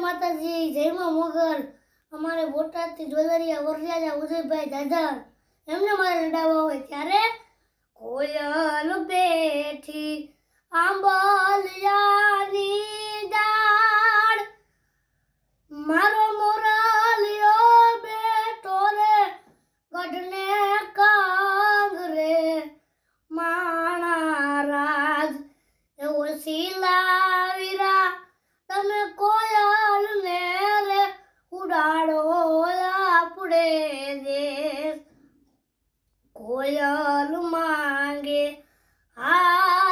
માતાજી, જયમાં મોગલ. અમારે બોટાદથી જોલરિયા વરરાજા, ઉદયભાઈ દાદા એમને મારે રડાવવા હોય ત્યારે કોયલ બેઠી આંબલિયાની દાળ. મારો મોરાલિયો બેઠો રે, ગઢને કાંગરે માણા રાજ, એવો શીલાવીરા. તમે કોયલ રે ગાળો આપણે દેશ કોયલ માંગે. આ